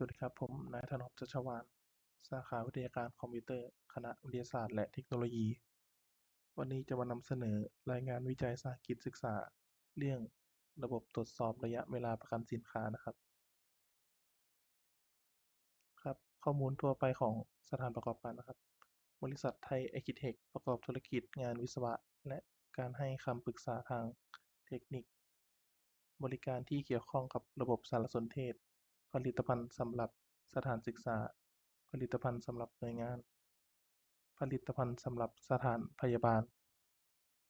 สวัสดีครับ ผมนายธนพชัชวาลสาขาวิทยาการคอมพิวเตอร์ คณะวิทยาศาสตร์และเทคโนโลยี วันนี้จะมานำเสนอรายงานวิจัยสาหกิจศึกษา เรื่องระบบตรวจสอบระยะเวลาประกันสินค้านะครับ ครับ ข้อมูลทั่วไปของสถานประกอบการนะครับ บริษัทไทยไอคิเทคประกอบธุรกิจงานวิศวะ และการให้คำปรึกษาทางเทคนิค บริการที่เกี่ยวข้องกับระบบสารสนเทศ ผลิตภัณฑ์สำหรับสถานศึกษา ผลิตภัณฑ์สำหรับหน่วยงาน ผลิตภัณฑ์สำหรับสถานพยาบาล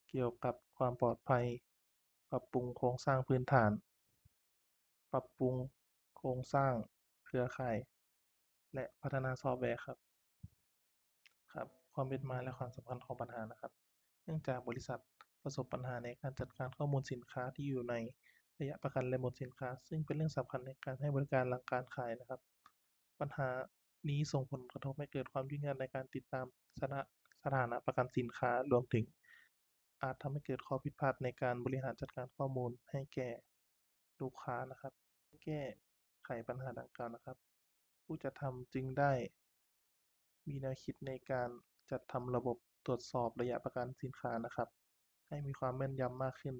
เกี่ยวกับความปลอดภัย ปรับปรุงโครงสร้างพื้นฐาน ปรับปรุงโครงสร้างเครือข่าย และพัฒนาซอฟต์แวร์ครับครับความเป็นมาและความสำคัญของปัญหานะครับ เนื่องจากบริษัทประสบปัญหาในการจัดการข้อมูลสินค้าที่อยู่ใน ระยะประกันและหมดสินค้า ซึ่งเป็นเรื่องสำคัญในการให้บริการหลังการขายนะครับ ปัญหานี้ส่งผลกระทบให้เกิดความยุ่งยากในการติดตามสถาสถานะประกันสินค้ารวมถึง อาจทำให้เกิดข้อผิดพลาดในการบริหารจัดการข้อมูลให้แก่ลูกค้านะครับ แก้ไขปัญหาดังกล่าวนะครับ ผู้จัดทำจึงได้ มีแนวคิดในการจัดทำระบบตรวจสอบระยะประกันสินค้านะครับ ให้มีความแม่นยำมากขึ้น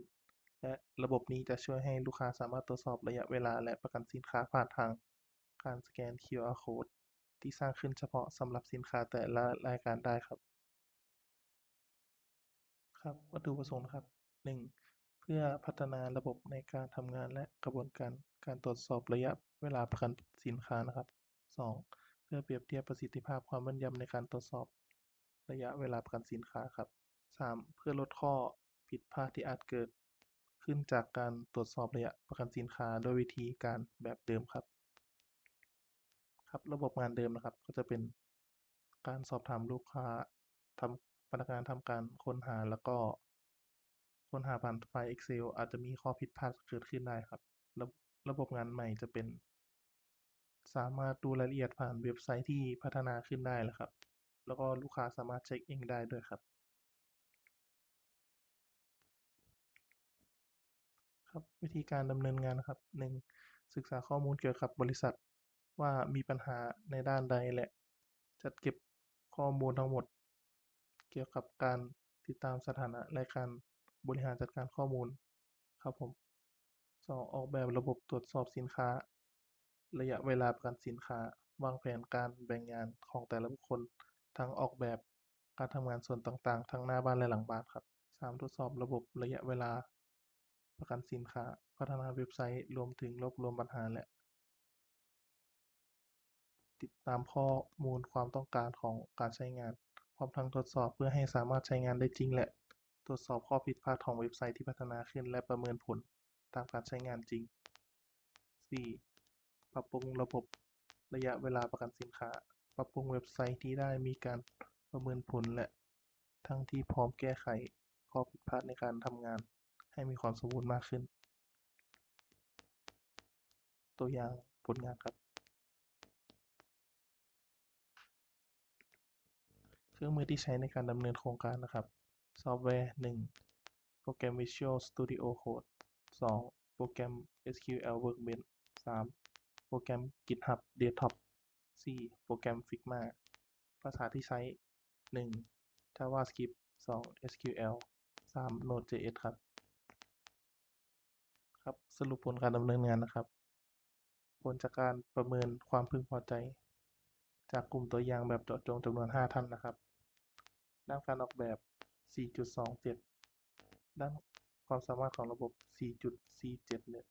และระบบนี้จะช่วยให้ลูกค้าสามารถตรวจสอบระยะเวลาและประกันสินค้าผ่านทางการสแกน QR Code ที่สร้างขึ้นเฉพาะสำหรับสินค้าแต่ละรายการได้ครับ ครับวัตถุประสงค์นะครับหนึ่งเพื่อพัฒนาระบบในการทำงานและกระบวนการการตรวจสอบระยะเวลาประกันสินค้านะครับสองเพื่อเปรียบเทียบประสิทธิภาพความแม่นยำในการตรวจสอบระยะเวลาประกันสินค้าครับสามเพื่อลดข้อผิดพลาดที่อาจเกิด ขึ้นจากการตรวจสอบระยะประกันสินค้าด้วยวิธีการแบบเดิมครับ ครับระบบงานเดิมนะครับ ก็จะเป็นการสอบถามลูกค้าทำพนักงานทำการค้นหาแล้วก็ ค้นหาผ่านไฟล์ Excel อาจจะมีข้อผิดพลาดเกิดขึ้นได้ครับ ระระบบงานใหม่จะเป็น สามารถดูรายละเอียดผ่านเว็บไซต์ที่พัฒนาขึ้นได้แล้วครับ แล้วก็ลูกค้าสามารถเช็กเองได้ด้วยครับ ครับวิธีการดำเนินงานนะครับหนึ่งศึกษาข้อมูลเกี่ยวกับบริษัท ว่ามีปัญหาในด้านใดและ จัดเก็บข้อมูลทั้งหมด เกี่ยวกับการติดตามสถานะและการบริหารจัดการข้อมูลครับผมสองออกแบบระบบตรวจสอบสินค้า ระยะเวลาประกันสินค้าวางแผนการแบ่งงานของแต่ละบุคคลทั้งออกแบบการทำงานส่วนต่างๆ ทั้งหน้าบ้านและหลังบ้านครับสามทดสอบระบบระยะเวลา ประกันสินค้า พัฒนาเว็บไซต์ รวมถึงรวบรวมปัญหาและติดตามข้อมูลความต้องการของการใช้งาน พร้อมทั้งทดสอบเพื่อให้สามารถใช้งานได้จริงและ ตรวจสอบข้อผิดพลาดของเว็บไซต์ที่พัฒนาขึ้น และประเมินผลตามการใช้งานจริงสี่ปรับปรุงระบบระยะเวลาประกันสินค้า ปรับปรุงเว็บไซต์ที่ได้มีการประเมินผลและ ทั้งที่พร้อมแก้ไขข้อผิดพลาดในการทำงาน ให้มีความสมบูรณ์มากขึ้น ตัวอย่างผลงานครับ เครื่องมือที่ใช้ในการดำเนินโครงการนะครับ ซอฟต์แวร์หนึ่งโปรแกรม Visual Studio Code สองโปรแกรม SQL Workbench สามโปรแกรม GitHub Desktop สี่โปรแกรม Figma ภาษาที่ใช้หนึ่ง JavaScript สอง SQL สาม Node.js ครับ ครับ สรุปผลการดำเนินงานนะครับ ผลจากการประเมินความพึงพอใจ จากกลุ่มตัวอย่างแบบเจาะจงจำนวน 5 ท่านนะครับ ด้านการออกแบบ 4.27 ด้านความสามารถของระบบ 4.47 เนี่ย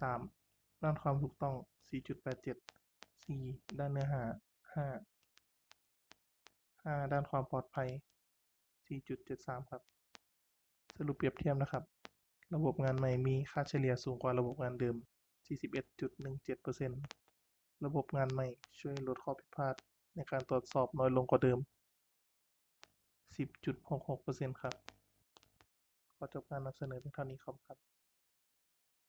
3 ด้านความถูกต้อง 4.87 4 ด้านเนื้อหา 5 5 ด้านความปลอดภัย 4.73 ครับ สรุปเปรียบเทียบนะครับ ระบบงานใหม่มีค่าเฉลี่ยสูงกว่าระบบงานเดิม 41.17%ระบบงานใหม่ช่วยลดข้อผิดพลาดในการตรวจสอบน้อยลงกว่าเดิม 10.66%ครับ ขอจบการนำเสนอเพียงเท่านี้ครับ